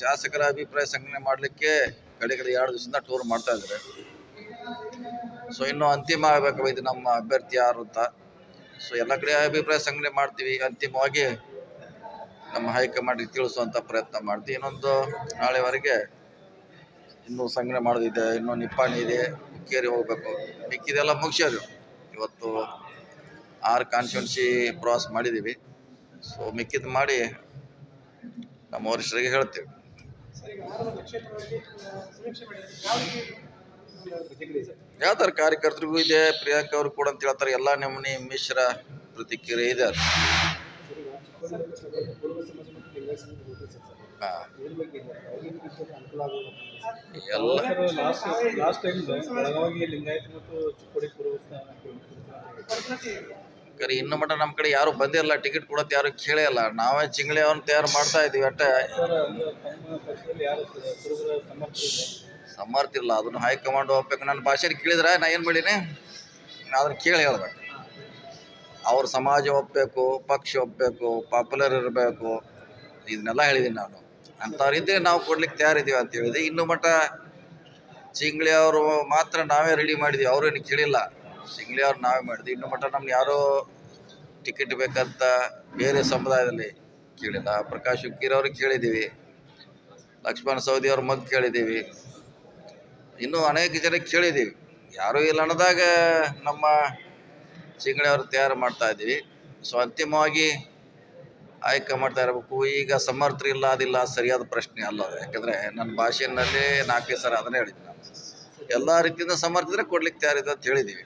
ಶಾಸಕರ ಅಭಿಪ್ರಾಯ ಸಂಗ್ರಹಣೆ ಮಾಡಲಿಕ್ಕೆ ಕಡೆ ಕಡೆ ಎರಡು ದಿವಸದಿಂದ ಟೂರ್ ಮಾಡ್ತಾ ಇದ್ದಾರೆ. ಸೊ ಇನ್ನು ಅಂತಿಮ ಆಗಬೇಕು ಇದು ನಮ್ಮ ಅಭ್ಯರ್ಥಿ ಯಾರು ಅಂತ. ಸೊ ಎಲ್ಲ ಕಡೆ ಅಭಿಪ್ರಾಯ ಸಂಗ್ರಹಣೆ ಮಾಡ್ತೀವಿ. ಅಂತಿಮವಾಗಿ ನಮ್ಮ ಹೈಕಮಾಂಡಿಗೆ ತಿಳಿಸುವಂಥ ಪ್ರಯತ್ನ ಮಾಡ್ತೀವಿ. ಇನ್ನೊಂದು ನಾಳೆವರೆಗೆ ಇನ್ನೂ ಸಂಗ್ರಹಣೆ ಮಾಡೋದಿದೆ. ಇನ್ನೂ ನಿಪ್ಪಾಣಿ ಇದೆ, ಹುಕ್ಕೇರಿ ಹೋಗಬೇಕು. ಮಿಕ್ಕಿದೆಲ್ಲ ಮುಗಿಸೋದು ಇವತ್ತು ಆರು ಕಾನ್ಸ್ಟಿಟ್ಯೂನ್ಸಿ ಪ್ರವಾಸ ಮಾಡಿದ್ದೀವಿ. ಸೊ ಮಿಕ್ಕಿದ್ದು ಮಾಡಿ ನಮ್ಮ ವರಿಷ್ಠರಿಗೆ ಹೇಳ್ತೇವೆ. ಯಾವ ಥರ ಕಾರ್ಯಕರ್ತರಿಗೂ ಇದೆ ಪ್ರಿಯಾಂಕ ಅವರು ಕೂಡ ಅಂತ ಹೇಳ್ತಾರೆ ಎಲ್ಲ ನಮೂನಿ ಮಿಶ್ರ ಪ್ರತಿಕ್ರಿಯೆ ಇದೆ ಅದು. ಹಾಂ. ಎಲ್ಲ. Last last time Belagavi Lingayat ಮತ್ತು ಚಿಕ್ಕೋಡಿ ಪೂರ್ವ ಕರೆ, ಇನ್ನು ಮಟ ನಮ್ಮ ಕಡೆ ಯಾರು ಬಂದಿರಲ್ಲ, ಟಿಕೆಟ್ ಕೊಡೋದು ಯಾರು ಕೇಳೇ ಇಲ್ಲ. ನಾವೇ ಚಿಂಗಳಿ ಅವ್ನ ತಯಾರು ಮಾಡ್ತಾ ಇದ್ದೀವಿ ಅಷ್ಟೇ ಸರ್ ಅದು ತಮ್ಮ ಪಕ್ಷದಲ್ಲಿ ಯಾರು ಕುರುಬರ ಸಮರ್ಥರಿದೆ ಸಮರ್ಥ ಇಲ್ಲ, ಅದನ್ನು ಹೈಕಮಾಂಡ್ ಹೋಗ್ಬೇಕು ನನ್ನ ಭಾಷೆ ಕೇಳಿದ್ರೆ? ನಾ ಏನು ಮಾಡೀನಿ? ಅದನ್ನು ಕೇಳಿ ಹೇಳ್ಬೇಕು ಅವ್ರ ಸಮಾಜ ಒಪ್ಪಬೇಕು ಪಕ್ಷ ಒಪ್ಪಬೇಕು ಪಾಪ್ಯುಲರ್ ಇರಬೇಕು. ಇದನ್ನೆಲ್ಲ ಹೇಳಿದ್ದೀನಿ ನಾನು. ಅಂಥವ್ರಿದ್ದರೆ ನಾವು ಕೊಡ್ಲಿಕ್ಕೆ ತಯಾರಿದ್ದೀವಿ ಅಂತ ಹೇಳಿದೆ. ಇನ್ನು ಮಟ್ಟ ಚಿಂಗ್ಳಿ ಅವರು ಮಾತ್ರ ನಾವೇ ರೆಡಿ ಮಾಡಿದ್ವಿ. ಅವ್ರೇನು ಕೇಳಿಲ್ಲ. ಚಿಂಗ್ಳಿ ಅವ್ರು ನಾವೇ ಮಾಡಿದ್ವಿ. ಇನ್ನು ಮಟ್ಟ ನಮ್ಗೆ ಯಾರೋ ಟಿಕೆಟ್ ಬೇಕಂತ ಬೇರೆ ಸಮುದಾಯದಲ್ಲಿ ಕೇಳಿಲ್ಲ. ಪ್ರಕಾಶ್ ಅವ್ರಿಗೆ ಕೇಳಿದ್ದೀವಿ. ಲಕ್ಷ್ಮಣ ಸವದಿ ಅವ್ರ ಮಗ ಕೇಳಿದ್ದೀವಿ. ಇನ್ನೂ ಅನೇಕ ಜನಕ್ಕೆ ಕೇಳಿದ್ದೀವಿ. ಯಾರೂ ಇಲ್ಲ ಅನ್ನೋದಾಗ ನಮ್ಮ ಚಿಂಗಡಿ ಅವರು ತಯಾರು ಮಾಡ್ತಾ ಇದ್ದೀವಿ. ಸೊ ಅಂತಿಮವಾಗಿ ಆಯ್ಕೆ ಮಾಡ್ತಾ ಇರಬೇಕು. ಈಗ ಸಮರ್ಥ ಇಲ್ಲ, ಅದಿಲ್ಲ ಸರಿಯಾದ ಪ್ರಶ್ನೆ ಅಲ್ಲ ಯಾಕಂದರೆ ನನ್ನ ಭಾಷೆಯಲ್ಲಿ ನಾಲ್ಕೈದು ಸರ ಅದನ್ನೇ ಹೇಳಿದ್ದೆ ನಾನು. ಎಲ್ಲ ರೀತಿಯಿಂದ ಸಮರ್ಥಿದ್ರೆ ಕೊಡ್ಲಿಕ್ಕೆ ತಯಾರಿದೆ ಅಂತ ಹೇಳಿದ್ದೀವಿ.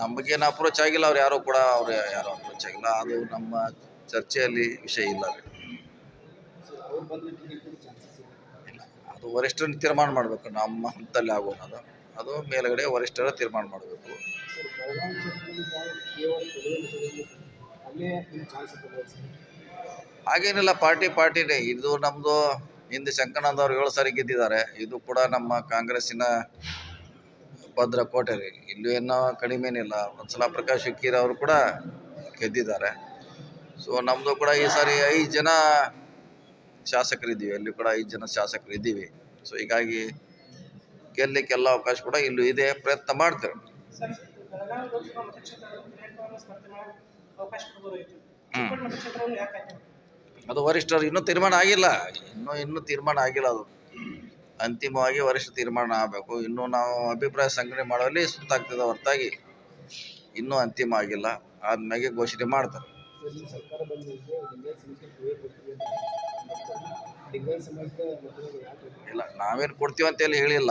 ನಮಗೇನು ಅಪ್ರೋಚ್ ಆಗಿಲ್ಲ, ಅವ್ರು ಯಾರು ಕೂಡ ಅವ್ರು ಯಾರು ಅಪ್ರೋಚ್ ಆಗಿಲ್ಲ. ಅದು ನಮ್ಮ ಚರ್ಚೆಯಲ್ಲಿ ವಿಷಯ ಇಲ್ಲ ಅದು. ವರಿಷ್ಠರನ್ನ ತೀರ್ಮಾನ ಮಾಡಬೇಕು, ನಮ್ಮ ಹಂತದಲ್ಲಿ ಆಗೋದು ಅದು ಮೇಲುಗಡೆ ವರಿಷ್ಠರ ತೀರ್ಮಾನ ಮಾಡಬೇಕು. ಹಾಗೇನಿಲ್ಲ, ಪಾರ್ಟಿ ಪಾರ್ಟಿನೇ. ಇದು ನಮ್ಮದು ಹಿಂದೆ ಶಂಕರಾನಂದ ಅವರು ಏಳು ಸಾರಿ ಗೆದ್ದಿದ್ದಾರೆ. ಇದು ಕೂಡ ನಮ್ಮ ಕಾಂಗ್ರೆಸ್ಸಿನ ಭದ್ರ ಕೋಟೆ ರೀ. ಇಲ್ಲೂ ಏನೋ ಕಡಿಮೆ ಏನಿಲ್ಲ. ಒಂದ್ಸಲ ಪ್ರಕಾಶ್ ಹುಕ್ಕೀರ್ ಅವರು ಕೂಡ ಗೆದ್ದಿದ್ದಾರೆ. ಸೊ ನಮ್ಮದು ಕೂಡ ಈ ಸಾರಿ ಐದು ಜನ ಶಾಸಕರಿದ್ದೀವಿ. ಅಲ್ಲಿ ಕೂಡ ಐದು ಜನ ಶಾಸಕರು ಇದ್ದೀವಿ ಸೊ ಹೀಗಾಗಿ ಗೆಲ್ಲಕ್ಕೆ ಎಲ್ಲ ಅವಕಾಶ ಕೂಡ ಇಲ್ಲೂ ಇದೆ. ಪ್ರಯತ್ನ ಮಾಡ್ತೇವೆ. ಸರ್ ಅದು ವರಿಷ್ಠರು ಇನ್ನೂ ತೀರ್ಮಾನ ಆಗಿಲ್ಲ. ಇನ್ನೂ ಇನ್ನೂ ತೀರ್ಮಾನ ಆಗಿಲ್ಲ ಅದು. ಅಂತಿಮವಾಗಿ ವರಿಷ್ಠ ತೀರ್ಮಾನ ಆಗಬೇಕು. ಇನ್ನೂ ನಾವು ಅಭಿಪ್ರಾಯ ಸಂಗ್ರಹಣೆ ಮಾಡುವಲ್ಲಿ ಸುತ್ತಾಗ್ತದೆ ಹೊರತಾಗಿ. ಇನ್ನೂ ಅಂತಿಮ ಆಗಿಲ್ಲ. ಆದ್ಮೇಲೆ ಘೋಷಣೆ ಮಾಡ್ತಾರೆ. ಇಲ್ಲ ನಾವೇನು ಕೊಡ್ತೀವಿ ಅಂತೇಳಿ ಹೇಳಿಲ್ಲ.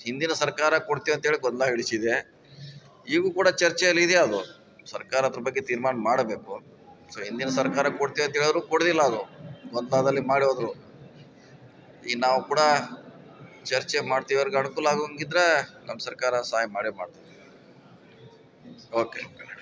ಹಿಂದಿನ ಸರ್ಕಾರ ಕೊಡ್ತೀವಿ ಅಂತೇಳಿ ಗೊಂದಲ ಹಿಡಿಸಿದೆ. ಈಗೂ ಕೂಡ ಚರ್ಚೆಯಲ್ಲಿ ಇದೆ ಅದು? ಸರ್ಕಾರ ಅದ್ರ ಬಗ್ಗೆ ತೀರ್ಮಾನ ಮಾಡಬೇಕು. ಸೊ ಹಿಂದಿನ ಸರ್ಕಾರ ಕೊಡ್ತೀವಿ ಅಂತ ಹೇಳಿದ್ರು ಕೊಡಲಿಲ್ಲ ಅದು. ಗೊಂದಲದಲ್ಲಿ ಮಾಡಿ ಹೋದ್ರು. ಈಗ ನಾವು ಕೂಡ ಚರ್ಚೆ ಮಾಡ್ತೀವಿ, ಅವ್ರಿಗೆ ಅನುಕೂಲ ಆಗೋಂಗಿದ್ರೆ ನಮ್ಮ ಸರ್ಕಾರ ಸಹಾಯ ಮಾಡೇ ಮಾಡ್ತೀವಿ ಓಕೆ ಓಕೆ